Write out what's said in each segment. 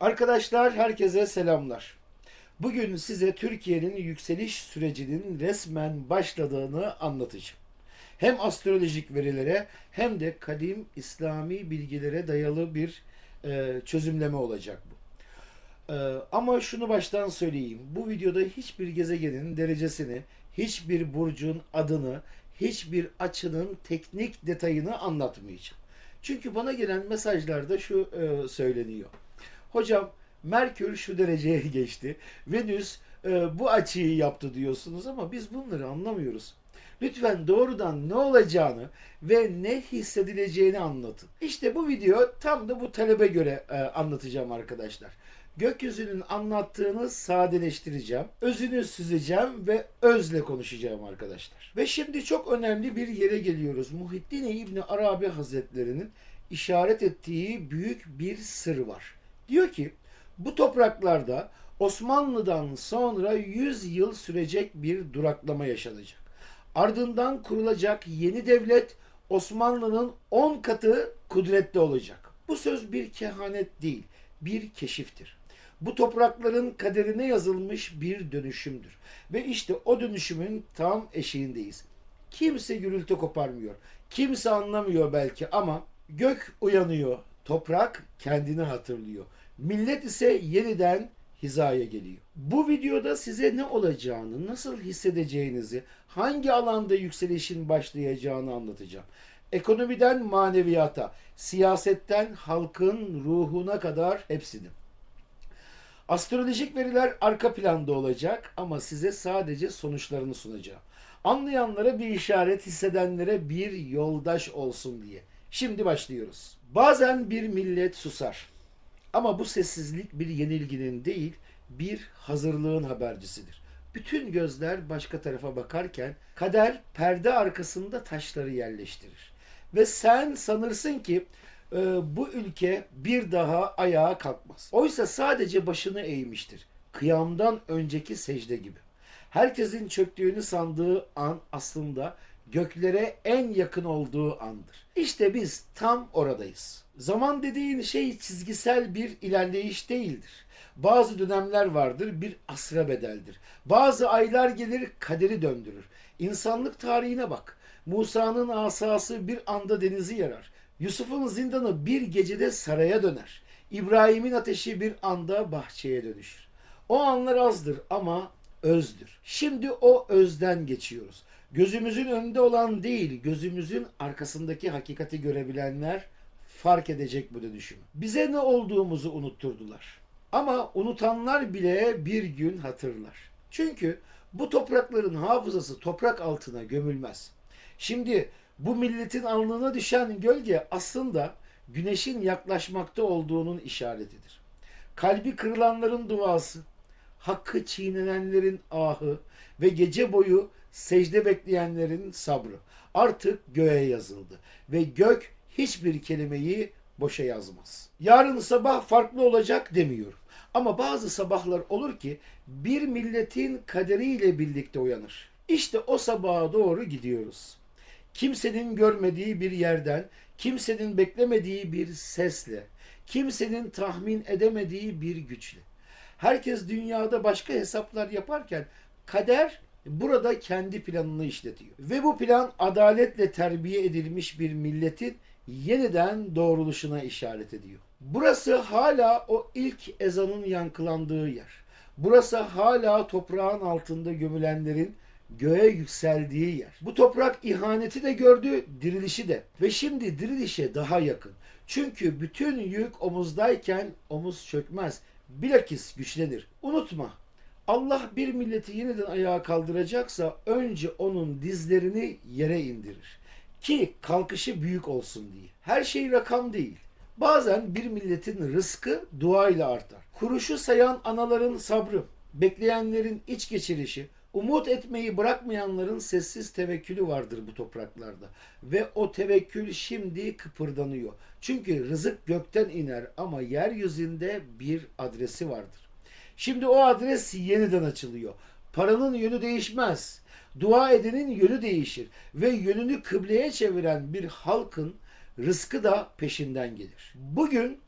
Arkadaşlar herkese selamlar. Bugün size Türkiye'nin yükseliş sürecinin resmen başladığını anlatacağım. Hem astrolojik verilere hem de kadim İslami bilgilere dayalı bir e, çözümleme olacak bu. E, ama şunu baştan söyleyeyim. Bu videoda hiçbir gezegenin derecesini, hiçbir burcun adını, hiçbir açının teknik detayını anlatmayacağım. Çünkü bana gelen mesajlarda şu e, söyleniyor. Hocam Merkür şu dereceye geçti. Venüs e, bu açıyı yaptı diyorsunuz ama biz bunları anlamıyoruz. Lütfen doğrudan ne olacağını ve ne hissedileceğini anlatın. İşte bu video tam da bu talebe göre e, anlatacağım arkadaşlar. Gökyüzünün anlattığını sadeleştireceğim. Özünü süzeceğim ve özle konuşacağım arkadaşlar. Ve şimdi çok önemli bir yere geliyoruz. Muhittin İbni Arabi Hazretleri'nin işaret ettiği büyük bir sır var. Diyor ki bu topraklarda Osmanlı'dan sonra 100 yıl sürecek bir duraklama yaşanacak. Ardından kurulacak yeni devlet Osmanlı'nın 10 katı kudretli olacak. Bu söz bir kehanet değil, bir keşiftir. Bu toprakların kaderine yazılmış bir dönüşümdür. Ve işte o dönüşümün tam eşiğindeyiz. Kimse gürültü koparmıyor. Kimse anlamıyor belki ama gök uyanıyor. Toprak kendini hatırlıyor. Millet ise yeniden hizaya geliyor. Bu videoda size ne olacağını, nasıl hissedeceğinizi, hangi alanda yükselişin başlayacağını anlatacağım. Ekonomiden maneviyata, siyasetten halkın ruhuna kadar hepsini. Astrolojik veriler arka planda olacak ama size sadece sonuçlarını sunacağım. Anlayanlara bir işaret, hissedenlere bir yoldaş olsun diye. Şimdi başlıyoruz. Bazen bir millet susar. Ama bu sessizlik bir yenilginin değil, bir hazırlığın habercisidir. Bütün gözler başka tarafa bakarken kader perde arkasında taşları yerleştirir. Ve sen sanırsın ki e, bu ülke bir daha ayağa kalkmaz. Oysa sadece başını eğmiştir. Kıyamdan önceki secde gibi. Herkesin çöktüğünü sandığı an aslında göklere en yakın olduğu andır. İşte biz tam oradayız. Zaman dediğin şey çizgisel bir ilerleyiş değildir. Bazı dönemler vardır bir asra bedeldir. Bazı aylar gelir kaderi döndürür. İnsanlık tarihine bak. Musa'nın asası bir anda denizi yarar. Yusuf'un zindanı bir gecede saraya döner. İbrahim'in ateşi bir anda bahçeye dönüşür. O anlar azdır ama özdür. Şimdi o özden geçiyoruz. Gözümüzün önünde olan değil, gözümüzün arkasındaki hakikati görebilenler fark edecek bu dönüşümü. Bize ne olduğumuzu unutturdular. Ama unutanlar bile bir gün hatırlar. Çünkü bu toprakların hafızası toprak altına gömülmez. Şimdi bu milletin alnına düşen gölge aslında güneşin yaklaşmakta olduğunun işaretidir. Kalbi kırılanların duası, hakkı çiğnenenlerin ahı ve gece boyu secde bekleyenlerin sabrı artık göğe yazıldı ve gök hiçbir kelimeyi boşa yazmaz. Yarın sabah farklı olacak demiyorum. Ama bazı sabahlar olur ki bir milletin kaderiyle birlikte uyanır. İşte o sabaha doğru gidiyoruz. Kimsenin görmediği bir yerden, kimsenin beklemediği bir sesle, kimsenin tahmin edemediği bir güçle. Herkes dünyada başka hesaplar yaparken kader burada kendi planını işletiyor. Ve bu plan adaletle terbiye edilmiş bir milletin yeniden doğruluşuna işaret ediyor. Burası hala o ilk ezanın yankılandığı yer. Burası hala toprağın altında gömülenlerin göğe yükseldiği yer. Bu toprak ihaneti de gördü, dirilişi de. Ve şimdi dirilişe daha yakın. Çünkü bütün yük omuzdayken omuz çökmez. Bilakis güçlenir. Unutma. Allah bir milleti yeniden ayağa kaldıracaksa önce onun dizlerini yere indirir. Ki kalkışı büyük olsun diye. Her şey rakam değil. Bazen bir milletin rızkı duayla artar. Kuruşu sayan anaların sabrı, bekleyenlerin iç geçirişi, umut etmeyi bırakmayanların sessiz tevekkülü vardır bu topraklarda. Ve o tevekkül şimdi kıpırdanıyor. Çünkü rızık gökten iner ama yeryüzünde bir adresi vardır. Şimdi o adres yeniden açılıyor. Paranın yönü değişmez. Dua edenin yönü değişir ve yönünü kıbleye çeviren bir halkın rızkı da peşinden gelir. Bugün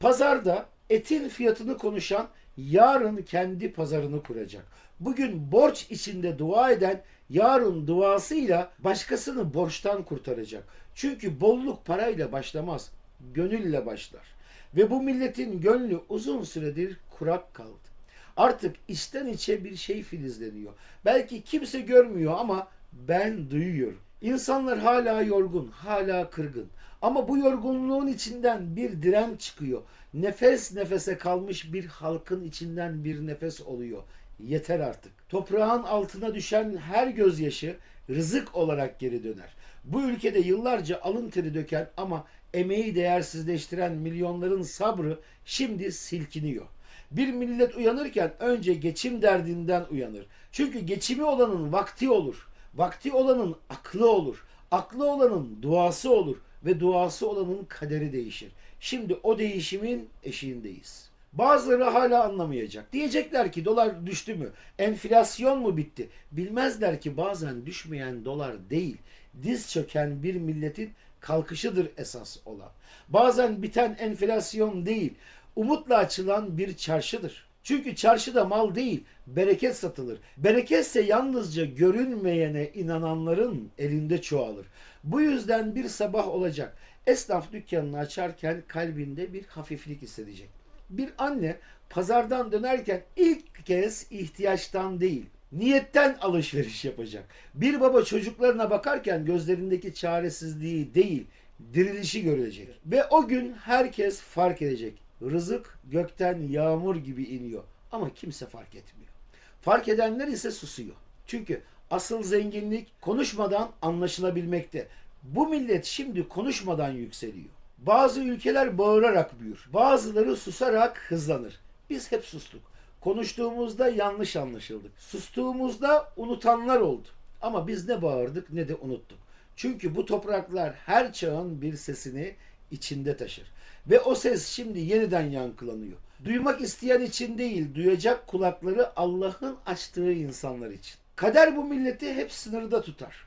pazarda Etin fiyatını konuşan yarın kendi pazarını kuracak. Bugün borç içinde dua eden yarın duasıyla başkasını borçtan kurtaracak. Çünkü bolluk parayla başlamaz, gönülle başlar. Ve bu milletin gönlü uzun süredir kurak kaldı. Artık içten içe bir şey filizleniyor. Belki kimse görmüyor ama ben duyuyorum. İnsanlar hala yorgun, hala kırgın. Ama bu yorgunluğun içinden bir diren çıkıyor. Nefes nefese kalmış bir halkın içinden bir nefes oluyor. Yeter artık. Toprağın altına düşen her gözyaşı rızık olarak geri döner. Bu ülkede yıllarca alın teri döken ama emeği değersizleştiren milyonların sabrı şimdi silkiniyor. Bir millet uyanırken önce geçim derdinden uyanır. Çünkü geçimi olanın vakti olur. Vakti olanın aklı olur. Aklı olanın duası olur ve duası olanın kaderi değişir. Şimdi o değişimin eşiğindeyiz. Bazıları hala anlamayacak. Diyecekler ki dolar düştü mü? Enflasyon mu bitti? Bilmezler ki bazen düşmeyen dolar değil, diz çöken bir milletin kalkışıdır esas olan. Bazen biten enflasyon değil, umutla açılan bir çarşıdır. Çünkü çarşıda mal değil, bereket satılır. Bereketse yalnızca görünmeyene inananların elinde çoğalır. Bu yüzden bir sabah olacak. Esnaf dükkanını açarken kalbinde bir hafiflik hissedecek. Bir anne pazardan dönerken ilk kez ihtiyaçtan değil, niyetten alışveriş yapacak. Bir baba çocuklarına bakarken gözlerindeki çaresizliği değil, dirilişi görecek. Ve o gün herkes fark edecek. Rızık gökten yağmur gibi iniyor ama kimse fark etmiyor. Fark edenler ise susuyor. Çünkü asıl zenginlik konuşmadan anlaşılabilmekte. Bu millet şimdi konuşmadan yükseliyor. Bazı ülkeler bağırarak büyür. Bazıları susarak hızlanır. Biz hep sustuk. Konuştuğumuzda yanlış anlaşıldık. Sustuğumuzda unutanlar oldu. Ama biz ne bağırdık ne de unuttuk. Çünkü bu topraklar her çağın bir sesini içinde taşır. Ve o ses şimdi yeniden yankılanıyor. Duymak isteyen için değil, duyacak kulakları Allah'ın açtığı insanlar için. Kader bu milleti hep sınırda tutar.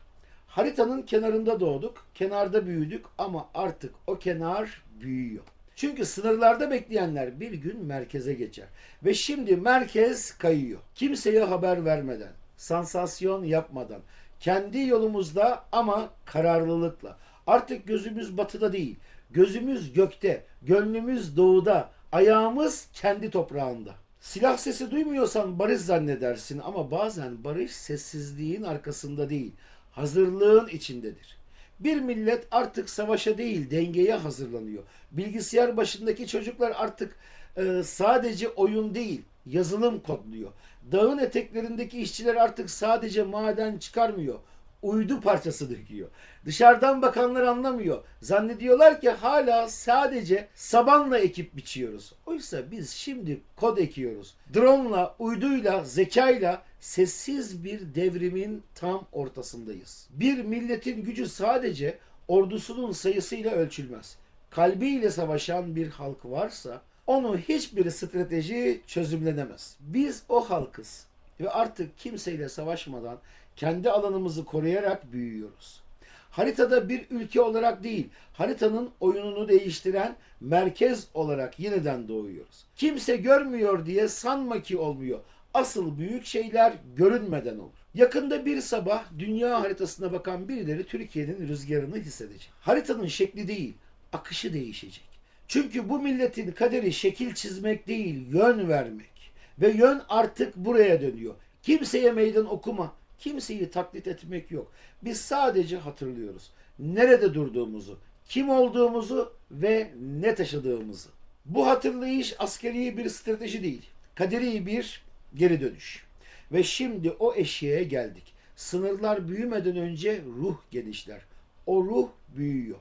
Haritanın kenarında doğduk, kenarda büyüdük ama artık o kenar büyüyor. Çünkü sınırlarda bekleyenler bir gün merkeze geçer. Ve şimdi merkez kayıyor. Kimseye haber vermeden, sansasyon yapmadan, kendi yolumuzda ama kararlılıkla. Artık gözümüz batıda değil, gözümüz gökte, gönlümüz doğuda, ayağımız kendi toprağında. Silah sesi duymuyorsan barış zannedersin ama bazen barış sessizliğin arkasında değil, hazırlığın içindedir. Bir millet artık savaşa değil dengeye hazırlanıyor. Bilgisayar başındaki çocuklar artık e, sadece oyun değil yazılım kodluyor. Dağın eteklerindeki işçiler artık sadece maden çıkarmıyor. Uydu parçası döküyor. Dışarıdan bakanlar anlamıyor. Zannediyorlar ki hala sadece sabanla ekip biçiyoruz. Oysa biz şimdi kod ekiyoruz. Drone'la, uyduyla, zekayla sessiz bir devrimin tam ortasındayız. Bir milletin gücü sadece ordusunun sayısıyla ölçülmez. Kalbiyle savaşan bir halk varsa onu hiçbir strateji çözümlenemez. Biz o halkız ve artık kimseyle savaşmadan kendi alanımızı koruyarak büyüyoruz. Haritada bir ülke olarak değil, haritanın oyununu değiştiren merkez olarak yeniden doğuyoruz. Kimse görmüyor diye sanma ki olmuyor. Asıl büyük şeyler görünmeden olur. Yakında bir sabah dünya haritasına bakan birileri Türkiye'nin rüzgarını hissedecek. Haritanın şekli değil, akışı değişecek. Çünkü bu milletin kaderi şekil çizmek değil, yön vermek. Ve yön artık buraya dönüyor. Kimseye meydan okuma, kimseyi taklit etmek yok. Biz sadece hatırlıyoruz. Nerede durduğumuzu, kim olduğumuzu ve ne taşıdığımızı. Bu hatırlayış askeri bir strateji değil. Kaderi bir geri dönüş. Ve şimdi o eşiğe geldik. Sınırlar büyümeden önce ruh genişler. O ruh büyüyor.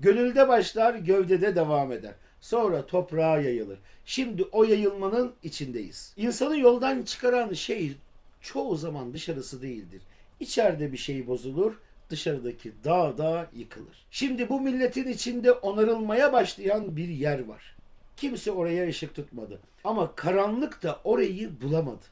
Gönülde başlar, gövdede devam eder. Sonra toprağa yayılır. Şimdi o yayılmanın içindeyiz. İnsanı yoldan çıkaran şey çoğu zaman dışarısı değildir. İçeride bir şey bozulur, dışarıdaki dağ da yıkılır. Şimdi bu milletin içinde onarılmaya başlayan bir yer var. Kimse oraya ışık tutmadı. Ama karanlık da orayı bulamadı.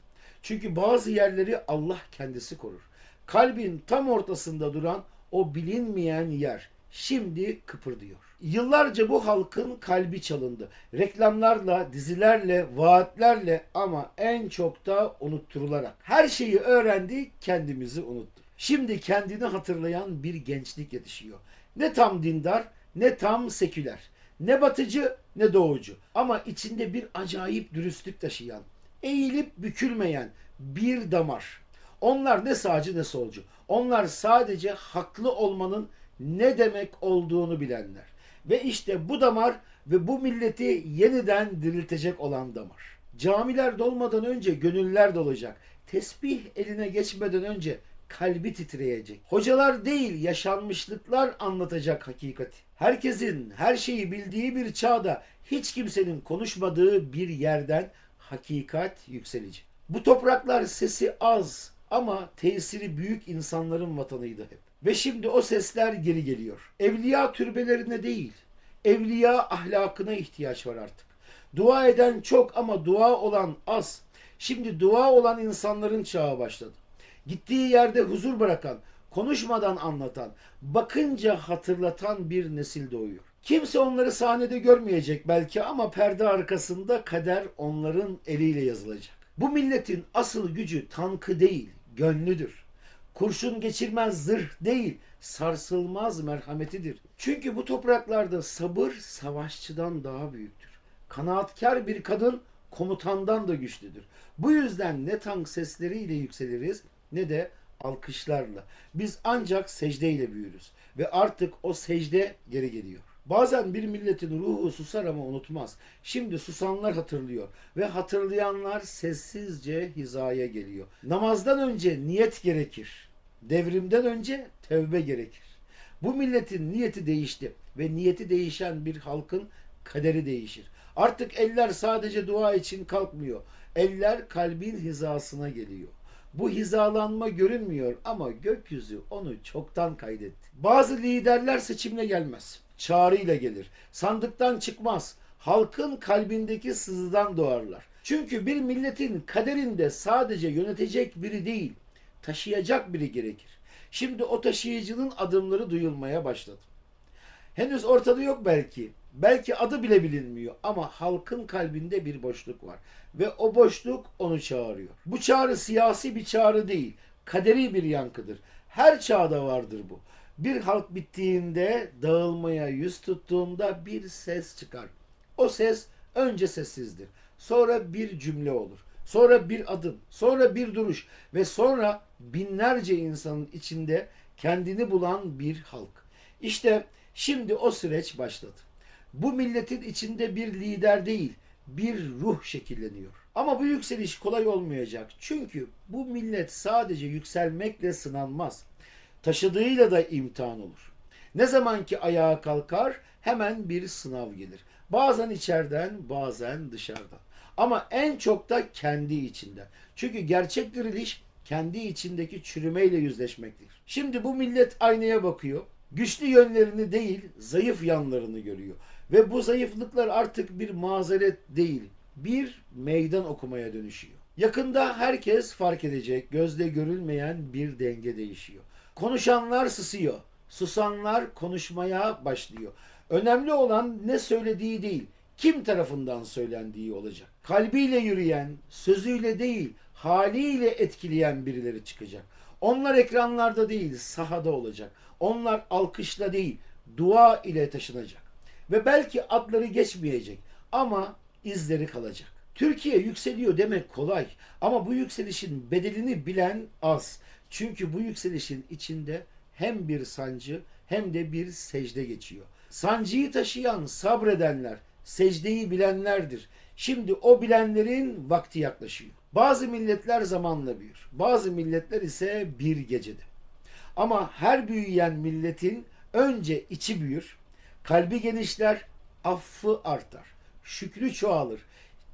Çünkü bazı yerleri Allah kendisi korur. Kalbin tam ortasında duran o bilinmeyen yer şimdi kıpırdıyor. Yıllarca bu halkın kalbi çalındı. Reklamlarla, dizilerle, vaatlerle ama en çok da unutturularak. Her şeyi öğrendi, kendimizi unuttuk. Şimdi kendini hatırlayan bir gençlik yetişiyor. Ne tam dindar, ne tam seküler. Ne batıcı, ne doğucu. Ama içinde bir acayip dürüstlük taşıyan, eğilip bükülmeyen bir damar. Onlar ne sağcı ne solcu. Onlar sadece haklı olmanın ne demek olduğunu bilenler. Ve işte bu damar ve bu milleti yeniden diriltecek olan damar. Camiler dolmadan önce gönüller dolacak. Tesbih eline geçmeden önce kalbi titreyecek. Hocalar değil yaşanmışlıklar anlatacak hakikati. Herkesin her şeyi bildiği bir çağda hiç kimsenin konuşmadığı bir yerden hakikat yükselecek. Bu topraklar sesi az ama tesiri büyük insanların vatanıydı hep. Ve şimdi o sesler geri geliyor. Evliya türbelerine değil, evliya ahlakına ihtiyaç var artık. Dua eden çok ama dua olan az. Şimdi dua olan insanların çağı başladı. Gittiği yerde huzur bırakan, konuşmadan anlatan, bakınca hatırlatan bir nesil doğuyor. Kimse onları sahnede görmeyecek belki ama perde arkasında kader onların eliyle yazılacak. Bu milletin asıl gücü tankı değil, gönlüdür. Kurşun geçirmez zırh değil, sarsılmaz merhametidir. Çünkü bu topraklarda sabır savaşçıdan daha büyüktür. Kanaatkar bir kadın komutandan da güçlüdür. Bu yüzden ne tank sesleriyle yükseliriz ne de alkışlarla. Biz ancak secdeyle büyürüz ve artık o secde geri geliyor. Bazen bir milletin ruhu susar ama unutmaz. Şimdi susanlar hatırlıyor ve hatırlayanlar sessizce hizaya geliyor. Namazdan önce niyet gerekir. Devrimden önce tevbe gerekir. Bu milletin niyeti değişti ve niyeti değişen bir halkın kaderi değişir. Artık eller sadece dua için kalkmıyor. Eller kalbin hizasına geliyor. Bu hizalanma görünmüyor ama gökyüzü onu çoktan kaydetti. Bazı liderler seçimle gelmez. Çağrıyla gelir. Sandıktan çıkmaz. Halkın kalbindeki sızıdan doğarlar. Çünkü bir milletin kaderinde sadece yönetecek biri değil, taşıyacak biri gerekir. Şimdi o taşıyıcının adımları duyulmaya başladı. Henüz ortada yok belki. Belki adı bile bilinmiyor ama halkın kalbinde bir boşluk var ve o boşluk onu çağırıyor. Bu çağrı siyasi bir çağrı değil, kaderi bir yankıdır. Her çağda vardır bu. Bir halk bittiğinde, dağılmaya yüz tuttuğunda bir ses çıkar. O ses önce sessizdir. Sonra bir cümle olur. Sonra bir adım, sonra bir duruş ve sonra binlerce insanın içinde kendini bulan bir halk. İşte şimdi o süreç başladı. Bu milletin içinde bir lider değil, bir ruh şekilleniyor. Ama bu yükseliş kolay olmayacak. Çünkü bu millet sadece yükselmekle sınanmaz. Taşıdığıyla da imtihan olur. Ne zaman ki ayağa kalkar hemen bir sınav gelir. Bazen içeriden, bazen dışarıdan. Ama en çok da kendi içinden. Çünkü gerçek diriliş kendi içindeki çürümeyle yüzleşmektir. Şimdi bu millet aynaya bakıyor. Güçlü yönlerini değil, zayıf yanlarını görüyor. Ve bu zayıflıklar artık bir mazeret değil, bir meydan okumaya dönüşüyor. Yakında herkes fark edecek, gözle görülmeyen bir denge değişiyor. Konuşanlar susuyor, susanlar konuşmaya başlıyor. Önemli olan ne söylediği değil, kim tarafından söylendiği olacak. Kalbiyle yürüyen, sözüyle değil, haliyle etkileyen birileri çıkacak. Onlar ekranlarda değil, sahada olacak. Onlar alkışla değil, dua ile taşınacak. Ve belki adları geçmeyecek ama izleri kalacak. Türkiye yükseliyor demek kolay ama bu yükselişin bedelini bilen az. Çünkü bu yükselişin içinde hem bir sancı hem de bir secde geçiyor. Sancıyı taşıyan sabredenler, secdeyi bilenlerdir. Şimdi o bilenlerin vakti yaklaşıyor. Bazı milletler zamanla büyür. Bazı milletler ise bir gecede. Ama her büyüyen milletin önce içi büyür, kalbi genişler, affı artar, şükrü çoğalır.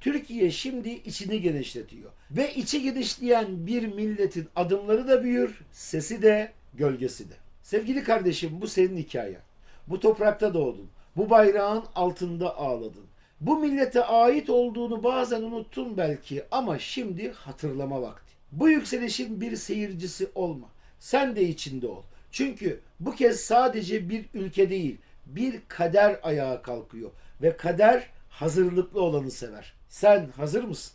Türkiye şimdi içini genişletiyor. Ve içi genişleyen bir milletin adımları da büyür, sesi de, gölgesi de. Sevgili kardeşim bu senin hikayen. Bu toprakta doğdun. Bu bayrağın altında ağladın. Bu millete ait olduğunu bazen unuttun belki ama şimdi hatırlama vakti. Bu yükselişin bir seyircisi olma. Sen de içinde ol. Çünkü bu kez sadece bir ülke değil, bir kader ayağa kalkıyor ve kader hazırlıklı olanı sever. Sen hazır mısın?